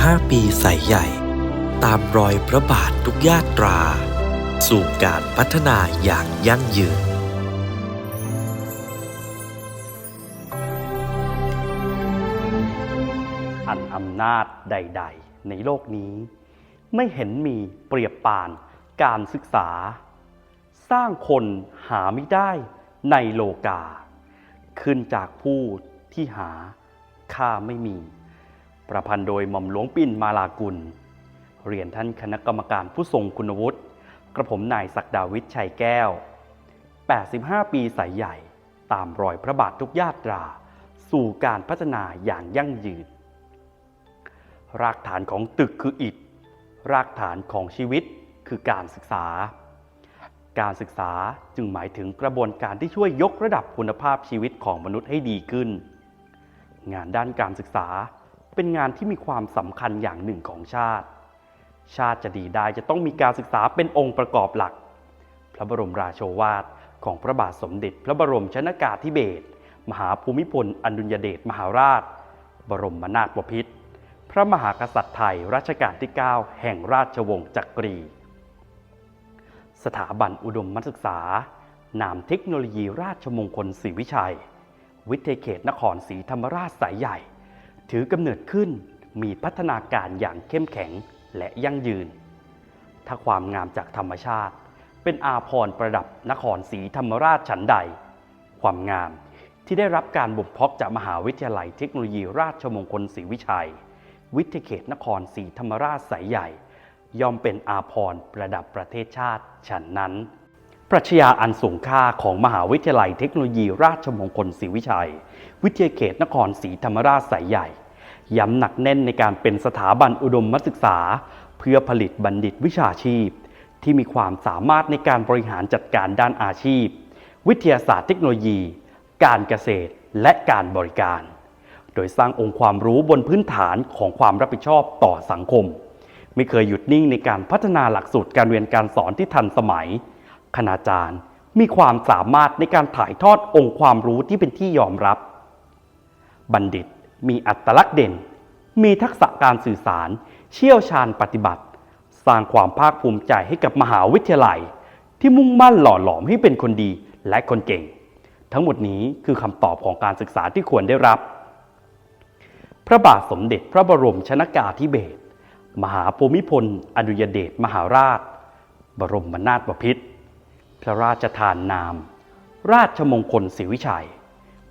85ปีสายใหญ่ ตามรอยพระบาททุกยาตรา สู่การพัฒนาอย่างยั่งยืนอันอำนาจใด ๆ ในโลกนี้ ไม่เห็นมีเปรียบปานการศึกษา สร้างคนหาไม่ได้ในโลกา ขึ้นจากผู้ที่หาค่าไม่มี ประพันธ์โดยหม่อมหลวงปิ่นมาลากุล เรียนท่านคณะกรรมการผู้ทรงคุณวุฒิ กระผมนายศักดาวิทย์ชัยแก้ว 85 ปีสายใหญ่ ตามรอยพระบาททุกญาตรา สู่การพัฒนาอย่างยั่งยืน รากฐานของตึกคืออิฐ รากฐานของชีวิตคือการศึกษา การศึกษาจึงหมายถึงกระบวนการที่ช่วยยกระดับคุณภาพชีวิตของมนุษย์ให้ดีขึ้น งานด้านการศึกษา เป็นงานที่มีความสำคัญอย่างหนึ่งของชาติ ชาติจะดีได้จะต้องมีการศึกษาเป็นองค์ประกอบหลัก พระบรมราโชวาทของพระบาทสมเด็จ พระบรมชนากาธิเบศรมหาภูมิพลอดุลยเดชมหาราช บรมนาถบพิตรพระมหากษัตริย์ไทยรัชกาลที่ 9 แห่งราชวงศ์จักรี สถาบันอุดมศึกษา นามเทคโนโลยีราชมงคลศรีวิชัย วิทยเขตนครศรีธรรมราชสายใหญ่ ถือกำเนิดขึ้นมีพัฒนาการอย่างเข้มแข็งและยั่งยืน ถ้าความงามจากธรรมชาติ เป็นอาพรประดับนครศรีธรรมราชฉันใด ความงามที่ได้รับการบ่มเพาะจากมหาวิทยาลัยเทคโนโลยีราชมงคลศรีวิชัย วิทยเขตนครศรีธรรมราชสายใหญ่ย่อมเป็นอาพรประดับประเทศชาติฉันนั้น ปรัชญาอันสูงค่าของมหาวิทยาลัยเทคโนโลยีราชมงคลศรีวิชัย วิทยเขตนครศรีธรรมราชสายใหญ่ ย้ำหนักแน่นในการเป็นสถาบันอุดมศึกษา เพื่อผลิตบัณฑิตวิชาชีพ ที่มีความสามารถในการบริหารจัดการด้านอาชีพ วิทยาศาสตร์เทคโนโลยี การเกษตรและการบริการ โดยสร้างองค์ความรู้บนพื้นฐานของความรับผิดชอบต่อสังคม ไม่เคยหยุดนิ่งในการพัฒนาหลักสูตรการเรียนการสอนที่ทันสมัย คณาจารย์มีความสามารถในการถ่ายทอดองค์ความรู้ที่เป็นที่ยอมรับ บัณฑิตมีอัตลักษณ์เด่น มีทักษะการสื่อสาร เชี่ยวชาญปฏิบัติ สร้างความภาคภูมิใจให้กับมหาวิทยาลัย ที่มุ่งมั่นหล่อหลอมให้เป็นคนดีและคนเก่ง ทั้งหมดนี้คือคำตอบของการศึกษาที่ควรได้รับ พระบาทสมเด็จพระบรมชนากาธิเบศรมหาภูมิพล อดุยเดชมหาราช บรมนาถบพิตรพระราชทานนาม ราชมงคลศรีวิชัย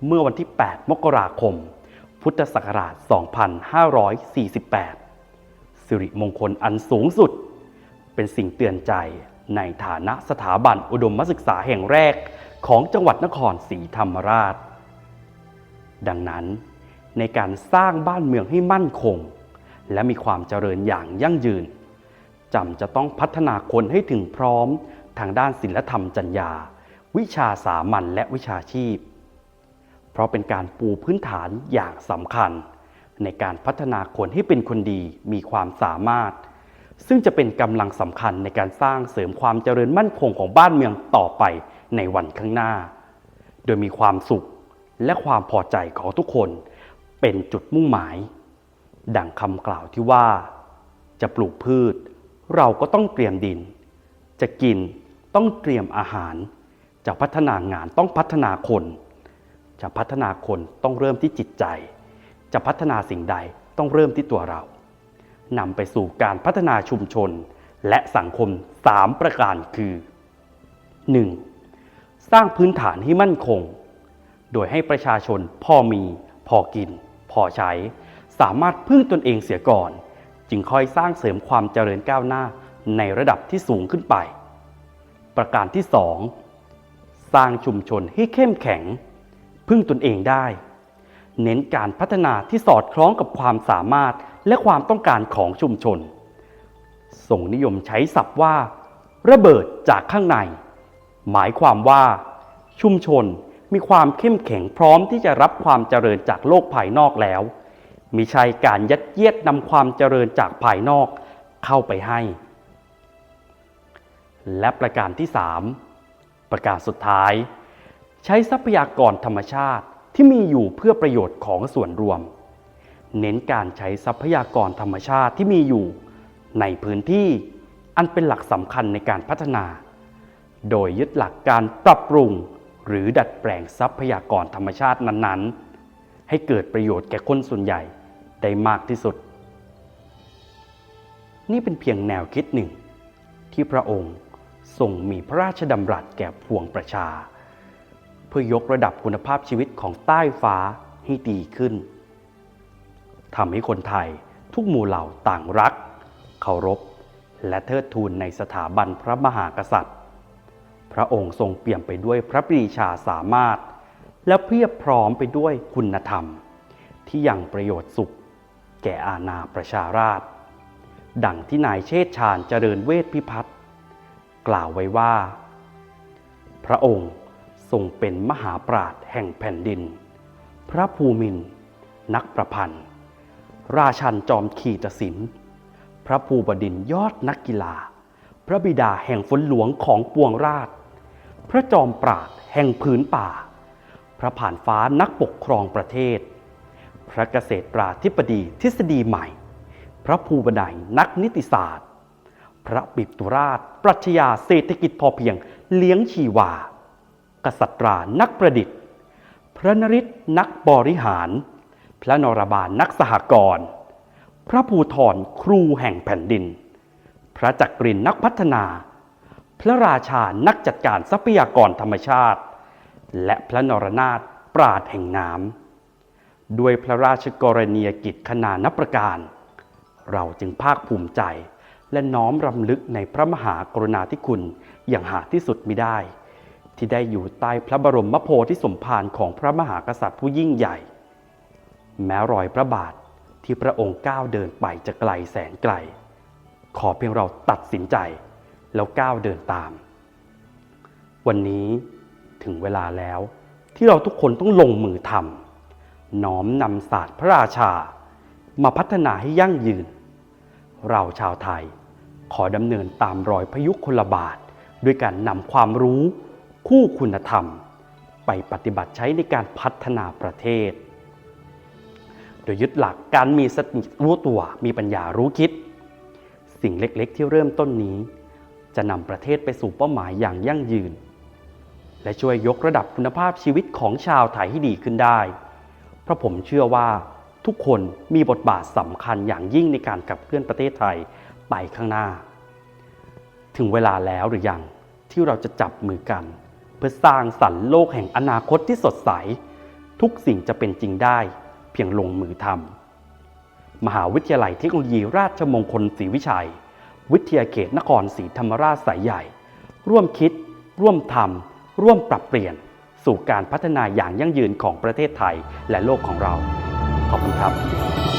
เมื่อวันที่ 8 มกราคม พุทธศักราช 2548 สิริมงคลอันสูงสุด เป็นสิ่งเตือนใจในฐานะสถาบันอุดมศึกษาแห่งแรกของจังหวัดนครศรีธรรมราช ดังนั้นในการสร้างบ้านเมืองให้มั่นคง และมีความเจริญอย่างยั่งยืนจำจะต้องพัฒนาคนให้ถึงพร้อมทางด้านศิลธรรมจัญญา วิชาสามัญและวิชาชีพเพ ราะเป็นการปูพื้นฐานอย่างสำคัญ ในการพัฒนาคนให้เป็นคนดีมีความสามารถ ซึ่งจะเป็นกำลังสำคัญในการสร้างเสริมความเจริญมั่นคงของบ้านเมืองต่อไปในวันข้างหน้า โดยมีความสุขและความพอใจของทุกคนเป็นจุดมุ่งหมาย ดังคำกล่าวที่ว่า จะปลูกพืช เราก็ต้องเตรียมดิน จะกินต้องเตรียมอาหาร จะพัฒนางานต้องพัฒนาคน จะพัฒนาคนต้องเริ่มที่จิตใจ จะพัฒนาสิ่งใดต้องเริ่มที่ตัวเรานำไปสู่การพัฒนาชุมชนและสังคม 3 ประการคือ 1. สร้างพื้นฐานให้มั่นคง โดยให้ประชาชนพอมี พอกิน พอใช้ สามารถพึ่งตนเองเสียก่อน จึงค่อยสร้างเสริมความเจริญก้าวหน้าในระดับที่สูงขึ้นไป ประการที่ 2. สร้างชุมชนให้เข้มแข็ง พึ่งตนเองได้ เน้นการพัฒนาที่สอดคล้องกับความสามารถและความต้องการของชุมชน ส่งนิยมใช้ศัพท์ว่า ระเบิดจากข้างใน หมายความว่า ชุมชนมีความเข้มแข็งพร้อมที่จะรับความเจริญจากโลกภายนอกแล้วมิใช่การยัดเยียดนำความเจริญจากภายนอกเข้าไปให้ และประการที่ 3 ประการสุดท้าย ใช้ทรัพยากรธรรมชาติที่มีอยู่เพื่อประโยชน์ของส่วนรวม เน้นการใช้ทรัพยากรธรรมชาติที่มีอยู่ ในพื้นที่อันเป็นหลักสำคัญในการพัฒนา โดยยึดหลักการปรับปรุง หรือดัดแปลงทรัพยากรธรรมชาตินั้นๆ ให้เกิดประโยชน์แก่คนส่วนใหญ่ได้มากที่สุด นี่เป็นเพียงแนวคิดหนึ่ง ที่พระองค์ทรงมีพระราชดำรัสแก่พวงประชา เพื่อยกระดับคุณภาพชีวิตของใต้ฟ้าให้ดีขึ้นทำให้คนไทยทุกหมู่เหล่าต่างรัก เคารพ และเทิดทูนในสถาบันพระมหากษัตริย์ พระองค์ทรงเปี่ยมไปด้วยพระปรีชาสามารถ และเพียบพร้อมไปด้วยคุณธรรม ที่ยังประโยชน์สุข แก่อาณาประชาราษฎร์ดังที่นายเชษฐชาญเจริญเวทพิพัฒน์กล่าวไว้ว่า พระองค์ ทรงเป็นมหาปราชญ์แห่งแผ่นดิน พระภูมิน นักประพันธ์ ราชันจอมขีตศิลป์พระภูบดินยอดนักกีฬา พระบิดาแห่งฝนหลวงของปวงราช พระจอมปราดแห่งผืนป่า พระผ่านฟ้านักปกครองประเทศ พระเกษตรราธิบดีทฤษฎีใหม่ พระภูบันไดนักนิติศาสตร์ พระปิตุราช ปรัชญาเศรษฐกิจพอเพียงเลี้ยงชีวา กษัตรานักประดิษฐ์ พระนริศนักบริหาร พระนรบาลนักสหกรณ์พระภูธรครูแห่งแผ่นดิน พระจักรินนักพัฒนา พระราชานักจัดการทรัพยากรธรรมชาติ และพระนรนาถปราดแห่งน้ำด้วยพระราชกรณียกิจขนานับประการ เราจึงภาคภูมิใจและน้อมรำลึกในพระมหากรุณาธิคุณอย่างหาที่สุดมิได้ ที่ได้อยู่ใต้พระบรมโพธิสมภารของพระมหากษัตริย์ผู้ยิ่งใหญ่ แม้รอยพระบาทที่พระองค์ก้าวเดินไปจะไกลแสนไกล ขอเพียงเราตัดสินใจแล้วก้าวเดินตาม วันนี้ถึงเวลาแล้วที่เราทุกคนต้องลงมือทำน้อมนำศาสตร์พระราชา มาพัฒนาให้ยั่งยืน เราชาวไทยขอดำเนินตามรอยพยุคลบาท ด้วยการนำความรู้ คู่คุณธรรม ไปปฏิบัติใช้ในการพัฒนาประเทศ โดยยึดหลักการมีสติรู้ตัวมีปัญญารู้คิด สิ่งเล็กๆ ที่เริ่มต้นนี้ จะนำประเทศไปสู่เป้าหมายอย่างยั่งยืน และช่วยยกระดับคุณภาพชีวิตของชาวไทยให้ดีขึ้นได้ เพราะผมเชื่อว่าทุกคนมีบทบาทสำคัญอย่างยิ่งในการขับเคลื่อนประเทศไทยไปข้างหน้า ถึงเวลาแล้วหรือยังที่เราจะจับมือกัน เพื่อสร้างสรรค์โลกแห่งอนาคตที่สดใส ทุกสิ่งจะเป็นจริงได้ เพียงลงมือทำมหาวิทยาลัยเทคโนโลยีราชมงคลศรีวิชัย วิทยาเขตนครศรีธรรมราชสายใหญ่ ร่วมคิด ร่วมทำร่วมปรับเปลี่ยน สู่การพัฒนาอย่างยั่งยืนของประเทศไทยและโลกของเรา ขอบคุณครับ